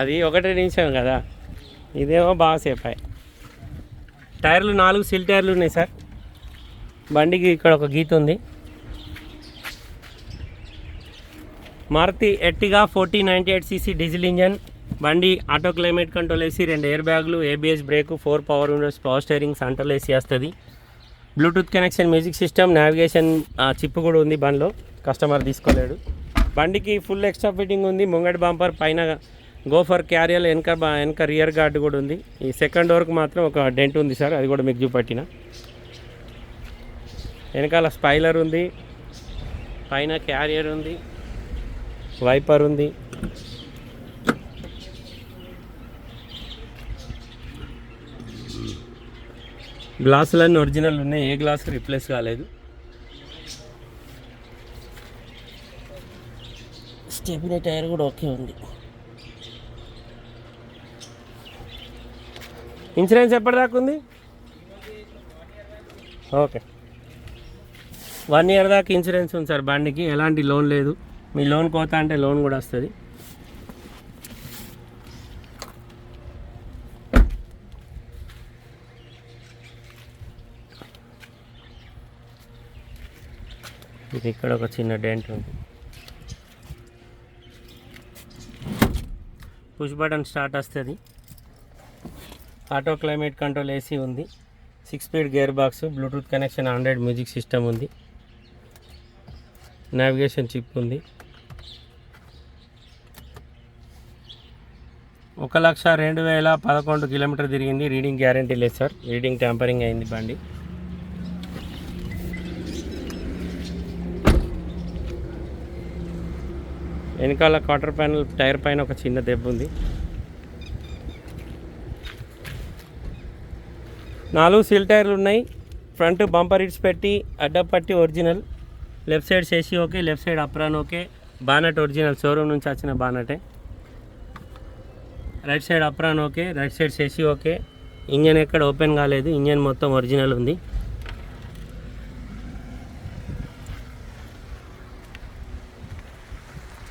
అది ఒకటే నిమిషం కదా. ఇదేమో బాగా సేపాయి అయ్యి టైర్లు నాలుగు సిల్ టైర్లు ఉన్నాయి సార్. బండికి ఇక్కడ ఒక గీత ఉంది. Maruti Ertiga forty ninety eight CC diesel engine. బండి ఆటో క్లైమేట్ కంట్రోల్ ఏసీ రెండు ఎయిర్ బ్యాగులు ABS brake four power windows power steering central AC వస్తుంది. Bluetooth connection music system navigation chip కూడా ఉంది బండిలో. కస్టమర్ తీసుకోలేడు. బండికి ఫుల్ ఎక్స్ట్రా ఫిట్టింగ్ ఉంది. ముంగడి బంపర్ పైన గోఫర్ క్యారియర్ వెనక బా- వెనక రియర్ గార్డ్ కూడా ఉంది. ఈ సెకండ్ డోర్కి మాత్రం ఒక డెంట్ ఉంది సార్. అది కూడా మీకు చూపట్టిన. వెనకాల స్పైలర్ ఉంది. పైన క్యారియర్ ఉంది. వైపర్ ఉంది. గ్లాసులన్నీ ఒరిజినల్ ఉన్నాయి. ఏ గ్లాస్ రిప్లేస్ కాలేదు. స్టెబినీ టైర్ కూడా ఓకే ఉంది. ఇన్సూరెన్స్ ఎప్పటిదాకా ఉంది? ఓకే. వన్ ఇయర్ దాకా ఇన్సూరెన్స్ ఉంది సార్ బండికి ఎలాంటి లోన్ లేదు. మీ లోన్ కోత అంటే లోన్ కూడా వస్తుంది. ఇది ఇక్కడ ఒక చిన్న డెంట్ ఉంది. పుష్ బటన్ స్టార్ట్ వస్తుంది. ఆటో క్లైమేట్ కంట్రోల్ ఏసీ ఉంది. Six speed gear box Bluetooth connection Android music system ఉంది. నావిగేషన్ చిప్ ఉంది. ఒక లక్ష రెండు వేల పదకొండు కిలోమీటర్ తిరిగింది. రీడింగ్ గ్యారంటీ లేదు సార్ రీడింగ్ ట్యాంపరింగ్ అయింది బండి. వెనకాల క్వార్టర్ ప్యానల్ టైర్ పైన ఒక చిన్న దెబ్బ ఉంది. నాలుగు సీల్ టైర్లు ఉన్నాయి. ఫ్రంట్ బంపర్ ఇట్స్ పెట్టి అడ్డపట్టి ఒరిజినల్ లెఫ్ట్ సైడ్ చేసి okay left side apron okay. Bonnet original showroom నుంచి వచ్చిన బానటే. Right side apron okay right side చేసి ఓకే. ఇంజన్ ఎక్కడ ఓపెన్ కాలేదు ఇంజన్ మొత్తం ఒరిజినల్ ఉంది.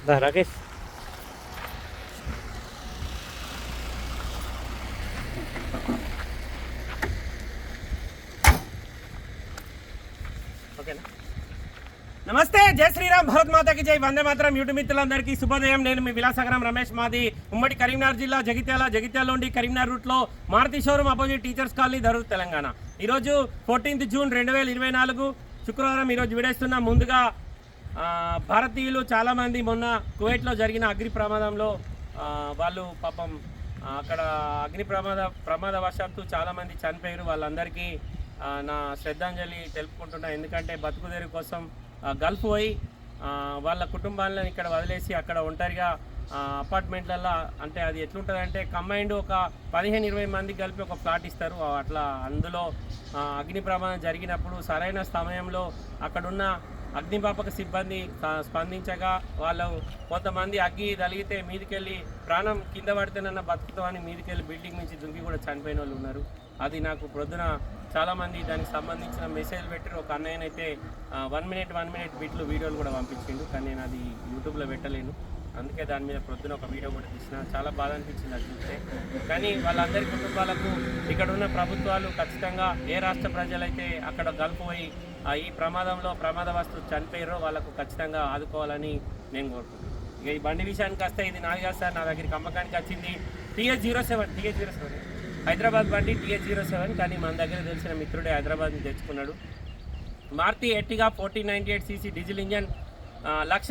దా రాకేష్ నమస్తే జై శ్రీరామ్ భరత్ మాతకి జై వందే మాత్రం యూట్యూబ్ మిత్రులందరికీ శుభోదయం. నేను మీ విలాసగరం రమేష్ మాది ఉమ్మడి కరీంనగర్ జిల్లా జగిత్యాల జగిత్యాల నుండి కరీంనగర్ రూట్లో Maruti showroom opposite teachers colony Dharur Telangana. ఈరోజు ఫోర్టీన్త్ జూన్ రెండు వేల ఇరవై నాలుగు శుక్రవారం ఈరోజు విడేస్తున్న ముందుగా భారతీయులు చాలామంది మొన్న కువైట్లో జరిగిన అగ్ని ప్రమాదంలో వాళ్ళు పాపం అక్కడ అగ్ని ప్రమాద ప్రమాదవశాత్తు చాలామంది చనిపోయారు. వాళ్ళందరికీ నా శ్రద్ధాంజలి తెలుపుకుంటున్నా. ఎందుకంటే బతుకుదేరు కోసం గల్ఫ్ పోయి వాళ్ళ కుటుంబాలను ఇక్కడ వదిలేసి అక్కడ ఒంటరిగా అపార్ట్మెంట్లలో అంటే అది ఎట్లుంటుందంటే కంబైండ్ ఒక పదిహేను ఇరవై మంది కలిపి ఒక ఫ్లాట్ ఇస్తారు. అట్లా అందులో అగ్ని ప్రమాదం జరిగినప్పుడు సరైన సమయంలో అక్కడున్న అగ్నిమాపక సిబ్బంది స్పందించగా వాళ్ళు కొంతమంది అగ్గి తలిగితే మీదికెళ్ళి ప్రాణం కింద పడితేనన్న బతుకుతామని మీదికెళ్ళి బిల్డింగ్ నుంచి దుంకి కూడా చనిపోయిన వాళ్ళు ఉన్నారు. అది నాకు ప్రొద్దున చాలామంది దానికి సంబంధించిన మెసేజ్ పెట్టారు ఒక అన్నయ్యనైతే వన్ మినిట్ వన్ మినిట్ బిట్లు వీడియోలు కూడా పంపించిండు. కానీ నేను అది యూట్యూబ్లో పెట్టలేను. అందుకే దాని మీద ప్రొద్దున ఒక వీడియో కూడా తీసిన. చాలా బాధ అనిపించింది అది చూస్తే. కానీ వాళ్ళందరి కుటుంబాలకు ఇక్కడ ఉన్న ప్రభుత్వాలు ఖచ్చితంగా ఏ రాష్ట్ర ప్రజలైతే అక్కడ గల్పు పోయి ఈ ప్రమాదంలో ప్రమాదవస్తు చనిపోయారో వాళ్ళకు ఖచ్చితంగా ఆదుకోవాలని నేను కోరుకుంటున్నాను. ఇక ఈ బండి విషయానికి వస్తే ఇది నాది కాదు సార్ నా దగ్గరికి అమ్మకానికి వచ్చింది. TS zero seven TS zero seven. Hyderabad బండి టీఎస్ జీరో సెవెన్ కానీ మన దగ్గర తెలిసిన మిత్రుడే హైదరాబాద్ తెచ్చుకున్నాడు. Maruti Ertiga fourteen ninety eight CC diesel engine lakh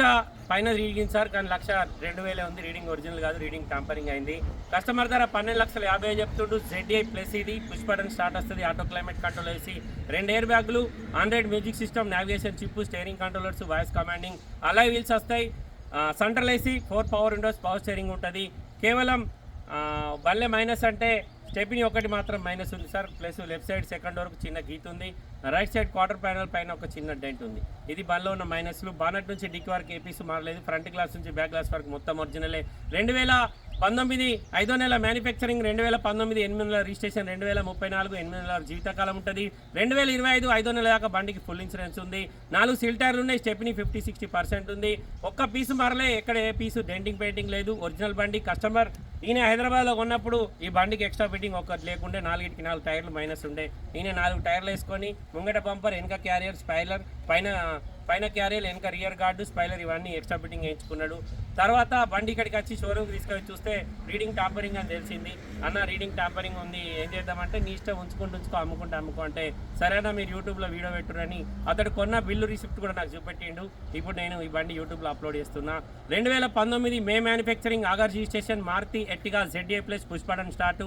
పైన రీడింగ్ సార్ కానీ లక్ష రెండు వేలే ఉంది. రీడింగ్ ఒరిజినల్ కాదు రీడింగ్ టాంపరింగ్ అయింది. కస్టమర్ ధర పన్నెండు లక్షల యాభై చెప్తుండు. జెడ్ఐ ప్లస్ ఇది. పుష్ బటన్ స్టార్ట్ వస్తుంది. ఆటో క్లైమేట్ కంట్రోల్ వేసి రెండు ఎయిర్ బ్యాగులు android music system navigation chip steering controllers voice commanding అలా వీల్స్ వస్తాయి. Central AC four power windows power steering ఉంటుంది. కేవలం బల్లె మైనస్ అంటే స్టెప్ని ఒకటి మాత్రం మైనస్ ఉంది sir. Plus left side second వరకు చిన్న గీత ఉంది. రైట్ సైడ్ క్వార్టర్ ప్యానల్ పైన ఒక చిన్న డెంట్ ఉంది. ఇది బండ్లో ఉన్న మైనస్లు బానట్ నుంచి డిక్ వరకు ఏపీస్ మారలేదు. ఫ్రంట్ గ్లాస్ నుంచి బ్యాక్ గ్లాస్ వరకు మొత్తం ఒరిజినలే రెండు వేల పంతొమ్మిది ఐదో నెల మ్యానుఫ్యాక్చరింగ్ రెండు వేల పంతొమ్మిది ఎనిమిది నెలల రిజిస్ట్రేషన్ రెండు వేల ముప్పై నాలుగు ఎనిమిది నెలల జీవితకాలం ఉంటుంది. రెండు వేల ఇరవై ఐదు ఐదో నెల దాకా బండికి ఫుల్ ఇన్సూరెన్స్ ఉంది. నాలుగు సీల్ టైర్లు ఉన్నాయి స్టెప్ని ఫిఫ్టీ సిక్స్టీ పర్సెంట్ ఉంది. ఒక్క పీసు మరలే ఎక్కడ ఏ పీసు డెంటింగ్ పెయింటింగ్ లేదు. ఒరిజినల్ బండి కస్టమర్ ఈయన హైదరాబాద్లో ఉన్నప్పుడు ఈ బండికి ఎక్స్ట్రా ఫిట్టింగ్ ఒక్కటి లేకుండే నాలుగిటికి నాలుగు టైర్లు మైనస్ ఉండే. ఈయన నాలుగు టైర్లు వేసుకొని ముంగట పంపర్ వెనక క్యారియర్ స్పైలర్ పైన పైన క్యారియల్ వెనక రియర్ గార్డు స్పైలర్ ఇవన్నీ ఎక్స్ట్రా ఫిట్టింగ్ వేయించుకున్నాడు. తర్వాత బండి ఇక్కడికి వచ్చి షోరూమ్కి తీసుకొని చూస్తే రీడింగ్ టాపరింగ్ అని తెలిసింది. అన్న రీడింగ్ టాపరింగ్ ఉంది ఏం చేద్దామంటే నీ ఇష్టం ఉంచుకుంటూ ఉంచుకో అమ్ముకుంటూ అమ్ముకో అంటే సరేనా మీరు యూట్యూబ్లో వీడియో పెట్టురని. అతడు కొన్న బిల్లు రిసిప్ట్ కూడా నాకు చూపెట్టిండు. ఇప్పుడు నేను ఈ బండి యూట్యూబ్లో అప్లోడ్ చేస్తున్నా. రెండు వేల పంతొమ్మిది May manufacturing ఆగర్ registration Maruti Ertiga Z A plus push button start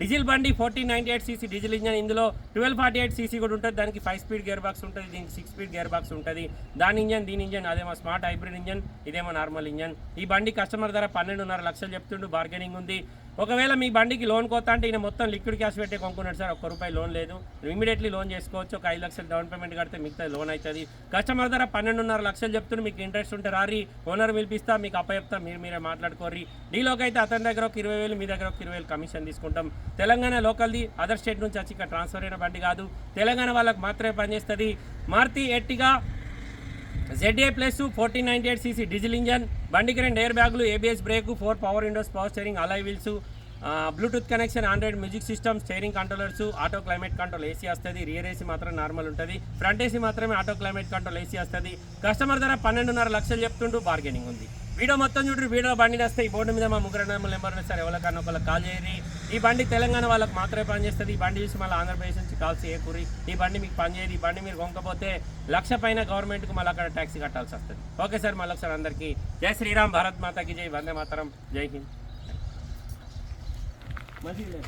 diesel బండి fourteen ninety eight CC diesel engine. ఇందులో ట్వెల్వ్ ఫార్టీ ఎయిట్ సీసీ కూడా ఉంటుంది. దానికి ఫైవ్ స్పీడ్ గేర్ బాక్స్ ఉంటుంది. దీనికి సిక్స్ స్పీడ్ గేర్ బాక్స్ ఉంటుంది. దాని ఇంజన్ దీని ఇంజన్ అదేమో స్మార్ట్ హైబ్రిడ్ ఇంజన్ ఇదేమో నార్మల్ ఇంజన్. ఈ బండి కస్టమర్ ధర పన్నెండున్నర లక్షలు చెప్తుండు. బార్గెనింగ్ ఉంది. ఒకవేళ మీ బండికి లోన్ కోత అంటే ఈయన మొత్తం లిక్విడ్ క్యాష్ పెట్టి కొనుక్కున్నాడు సార్. ఒక్క రూపాయి లోన్ లేదు. ఇమీడియట్లీ లోన్ చేసుకోవచ్చు. ఒక ఐదు లక్షలు డౌన్ పేమెంట్ కడితే మిగతా లోన్ అవుతుంది. కస్టమర్ ధర పన్నెండున్నర లక్షలు చెప్తున్నారు. మీకు ఇంట్రెస్ట్ ఉంటే రారి ఓనర్ పిలిపిస్తా మీకు అప్ప చెప్తా మీరు మీరే మాట్లాడుకోర్రి. డీలోకి అయితే అతని దగ్గర ఒక ఇరవై వేలు మీ దగ్గర ఒక ఇరవై వేలు కమిషన్ తీసుకుంటాం. తెలంగాణ లోకల్ది అదర్ స్టేట్ నుంచి వచ్చి ఇక్కడ ట్రాన్స్ఫర్ అయిన బండి కాదు. తెలంగాణ వాళ్ళకి మాత్రమే పనిచేస్తుంది. Maruti Ertiga Z A plus fourteen ninety eight CC diesel engine బండికి రెండు ఎయిర్ బ్యాగులు ABS brake four power windows power steering alloy wheels Bluetooth connection Android music system steering controllers auto climate control AC వస్తుంది rear AC మాత్రం normal ఉంటుంది. Front AC మాత్రమే auto climate control AC వస్తుంది. Customer ధర పన్నెండున్నర లక్షలు చెప్తుంటూ bargaining ఉంది. Video మొత్తం చూడండి వీడియో బండి వస్తే ఈ బోర్డు మీద మా ముగ్గురు నెంబర్ నెంబర్ సార్ ఎవరికన్నా ఒకళ్ళు కాల్ చేయరి ఈ బండి తెలంగాణ వాళ్ళకి మాత్రమే పనిచేస్తుంది. ఈ బండి చూసి మళ్ళీ ఆంధ్రప్రదేశ్ నుంచి ఏ చేయకూరి ఈ బండి మీకు పనిచేయదు ఈ బండి మీరు కొనకపోతే లక్ష పైన గవర్నమెంట్కి మళ్ళీ అక్కడ ట్యాక్సీ కట్టాల్సి వస్తుంది. ఓకే సార్ మళ్ళీ ఒకసారి అందరికీ జై శ్రీరామ్ భారత్ మాతాకి జై వందే మాతరం జై హింద్. మంచిగా